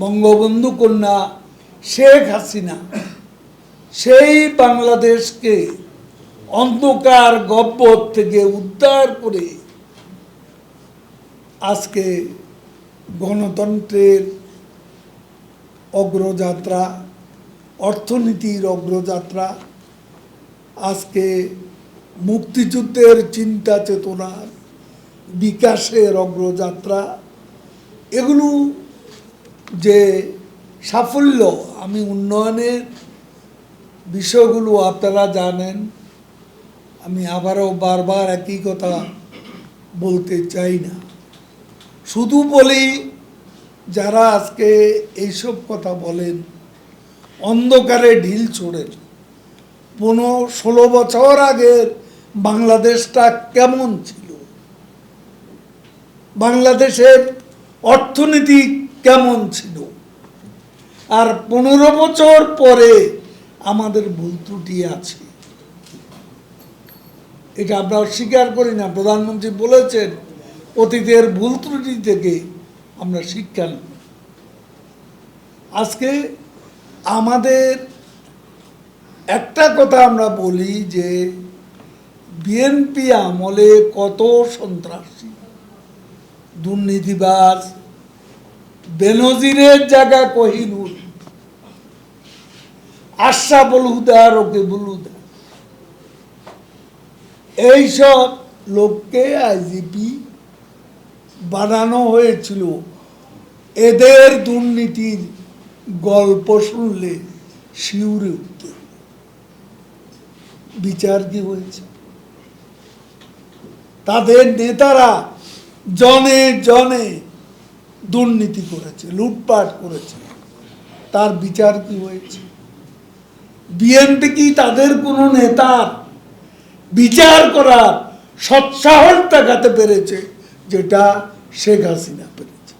বঙ্গবন্ধু কন্যা শেখ হাসিনা, সেই বাংলাদেশকে অন্ধকার গব্বর থেকে উদ্ধার করে আজকে গণতন্ত্রের অগ্রযাত্রা, অর্থনীতির অগ্রযাত্রা, আজকে মুক্তিযুদ্ধের চিন্তা চেতনার বিকাশের অগ্রযাত্রা, এগুলো যে সাফল্য, আমি উন্নয়নের বিষয়গুলো আপনারা জানেন। আমি আবারও বারবার একই কথা বলতে চাই না। শুধু বলি, যারা আজকে এইসব কথা বলেন, অন্ধকারে ঢিল ছোড়েন। পনেরো, ষোলো বছর আগের বাংলাদেশটা কেমন ছিল? বাংলাদেশের অর্থনীতি কেমন ছিল? আর পনেরো বছর পরে আমাদের ভুল ত্রুটি আছে। এটা আমরা স্বীকার করি না। প্রধানমন্ত্রী বলেছেন, অতীতের ভুল ত্রুটি থেকে আমরা শিক্ষা নেব। আজকে আমাদের একটা কথা আমরা বলি যে বিএনপি আমলে কত সন্ত্রাসী? দুর্নীতিবাজ, বেনজিরের জায়গা কহিনুর। আশা বলুদা রোকে বলুদা। এইসব লোককে আইজিপি বানানো হয়েছিল। এদের দুর্নীতির গল্প শুনলে শিউরে উঠতে। বিচার কি হয়েছে? তাদের নেতারা জনে জনে দুর্নীতি করেছে, লুটপাট করেছে। তার বিচার কি হয়েছে? বিএনপি কি তাদের কোনো নেতা? বিচার করার সৎসাহস দেখাতে পেরেছে যেটা শেখ হাসিনা পেরেছে